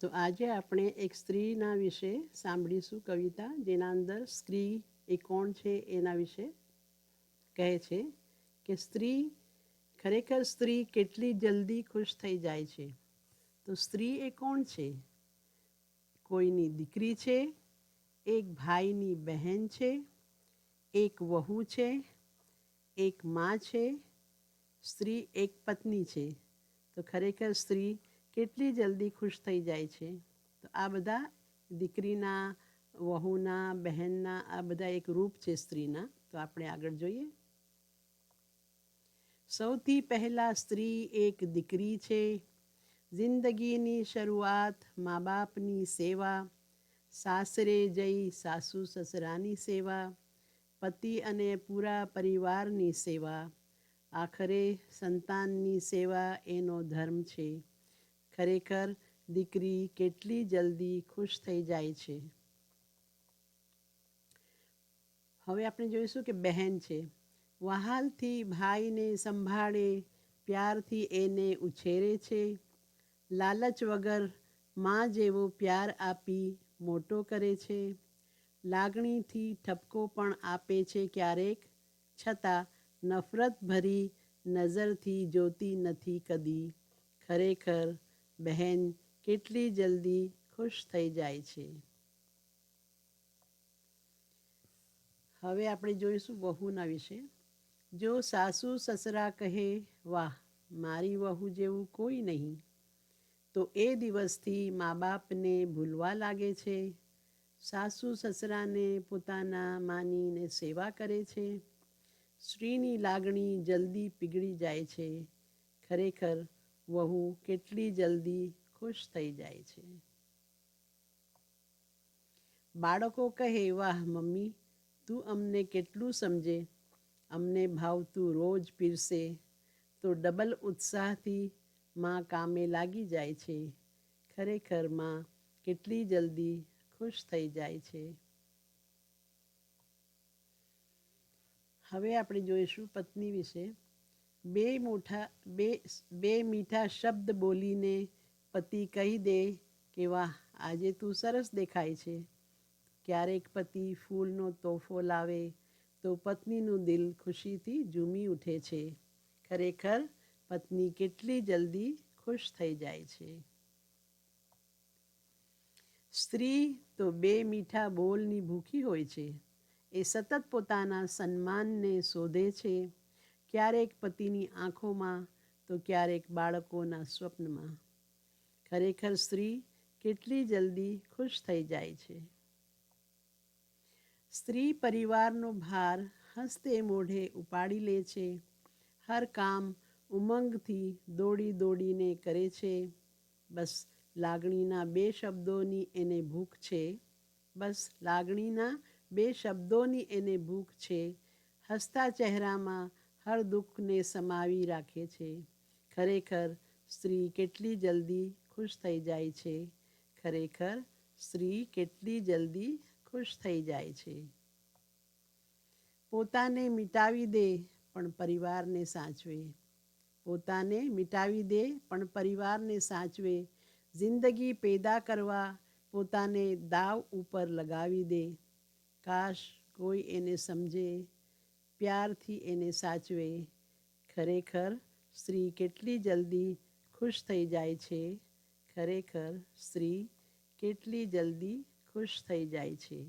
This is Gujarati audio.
તો આજે આપણે એક સ્ત્રીના વિશે સાંભળીશું કવિતા, જેના અંદર સ્ત્રી એ કોણ છે એના વિશે કહે છે કે સ્ત્રી, ખરેખર સ્ત્રી કેટલી જલ્દી ખુશ થઈ જાય છે? તો સ્ત્રી એ કોણ છે? કોઈની દીકરી છે, એક ભાઈની બહેન છે, એક વહુ છે, એક માં છે, સ્ત્રી એક પત્ની છે. તો ખરેખર સ્ત્રી કેટલી જલ્દી ખુશ થઈ જાય છે? તો આ બધા દીકરીના, વહુના, બહેનના, આ બધા એક રૂપ છે સ્ત્રીના. તો આપણે આગળ જોઈએ. સૌથી પહેલાં સ્ત્રી એક દીકરી છે. જિંદગીની શરૂઆત મા બાપની સેવા, સાસરે જઈ સાસુ સસરાની સેવા, પતિ અને પૂરા પરિવારની સેવા, આખરે સંતાનની સેવા એનો ધર્મ છે. ખરેખર દીકરી કેટલી જલ્દી ખુશ થઈ જાય છે. હવે આપણે જોઈશું કે બહેન છે. વહાલથી ભાઈને સંભાળે, પ્યારથી એને ઉછેરે છે. લાલચ વગરમાં જેવો પ્યાર આપી મોટો કરે છે. લાગણીથી ઠપકો પણ આપે છે ક્યારેક, છતાં નફરત ભરી નજરથી જોતી નથી કદી. ખરેખર બહેન કેટલી જલ્દી ખુશ થઈ જાય છે. હવે આપણે જોઈશું વહુના વિશે. જો સાસુ સસરા કહે, વાહ, મારી વહુ જેવું કોઈ નહીં. તો એ દિવસથી મા બાપને ભૂલવા લાગે છે. સાસુ સસરાને પોતાના માનીને સેવા કરે છે. સ્ત્રીની લાગણી જલ્દી પીગળી જાય છે. ખરેખર વહુ કેટલી જલ્દી ખુશ થઈ જાય છે. બાળકો કહે, વાહ, મમ્મી, તું અમને કેટલું સમજે? અમને ભાવતું રોજ પીરસે. તો ડબલ ઉત્સાહથી માં કામે લાગી જાય છે. ખરેખરમાં કેટલી જલ્દી ખુશ થઈ જાય છે. હવે આપણે જોઈશું પત્ની વિશે. બે મોઠા, બે બે મીઠા શબ્દ બોલીને પતિ કહી દે કે, વાહ, આજે તું સરસ દેખાય છે. ક્યારેક પતિ ફૂલનો તોહફો લાવે તો પત્નીનું દિલ ખુશીથી ઝૂમી ઉઠે છે. ખરેખર, પત્ની કેટલી જલ્દી ખુશ થઈ જાય છે. સ્ત્રી તો બે મીઠા બોલની ભૂખી હોય છે. એ સતત પોતાના સન્માનને શોધે છે. ક્યારેક પતિની આંખોમાં, તો ક્યારેક બાળકોના સ્વપ્નમાં. ખરેખર સ્ત્રી કેટલી જલ્દી ખુશ થઈ જાય છે. સ્ત્રી પરિવારનો ભાર હસ્તે મોઢે ઉપાડી લે છે. હર કામ ઉમંગથી દોડી દોડીને કરે છે. બસ લાગણીના બે શબ્દોની એને ભૂખ છે. બસ લાગણીના બે શબ્દોની એને ભૂખ છે. હસતા ચહેરામાં હર દુઃખને સમાવી રાખે છે. ખરેખર સ્ત્રી કેટલી જલ્દી ખુશ થઈ જાય છે. ખરેખર સ્ત્રી કેટલી જલ્દી ખુશ થઈ જાય છે. પોતાને મિટાવી દે પણ પરિવારને સાચવે. પોતાને મિટાવી દે પણ પરિવારને સાચવે. જિંદગી પેદા કરવા પોતાને દાવ ઉપર લગાવી દે. કાશ કોઈ એને સમજે પ્યારથી એને સાચવે. ખરેખર સ્ત્રી કેટલી જલ્દી ખુશ થઈ જાય છે. ખરેખર સ્ત્રી કેટલી જલ્દી ખુશ થઈ જાય છે.